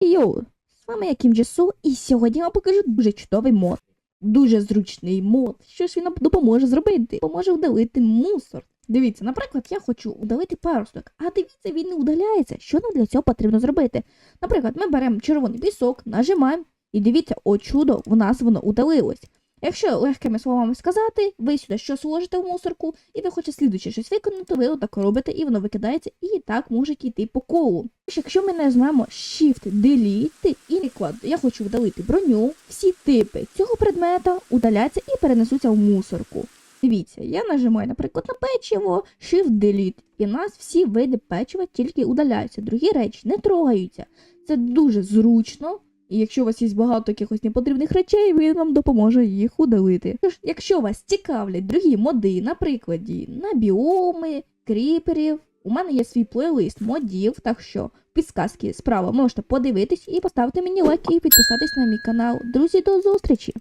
Йоу, з вами я Кім Джесу, і сьогодні я вам покажу дуже чудовий мод. Дуже зручний мод. Що ж він нам допоможе зробити? Поможе удалити мусор. Дивіться, наприклад, я хочу удалити парусник, а дивіться, він не удаляється. Що нам для цього потрібно зробити? Наприклад, ми беремо червоний пісок, нажимаємо, і дивіться, о чудо, в нас воно удалилось. Якщо легкими словами сказати, ви сюди щось ложите в мусорку, і ви хочете слідуючи щось виконати, ви отак робите, і воно викидається, і так можете йти по колу. Тож, Якщо ми нажмемо Shift Delete і приклад, я хочу видалити броню, всі типи цього предмета удаляться і перенесуться в мусорку. Дивіться, я нажимаю, наприклад, на печиво, Shift Delete, і в нас всі види печива тільки удаляються, другі речі не трогаються. Це дуже зручно. І якщо у вас є багато якихось непотрібних речей, він вам допоможе їх удалити. Тож, якщо вас цікавлять другі моди, наприклад, на біоми, кріперів, у мене є свій плейлист модів, так що підсказки справа можете подивитись і поставити мені лайк і підписатись на мій канал. Друзі, до зустрічі!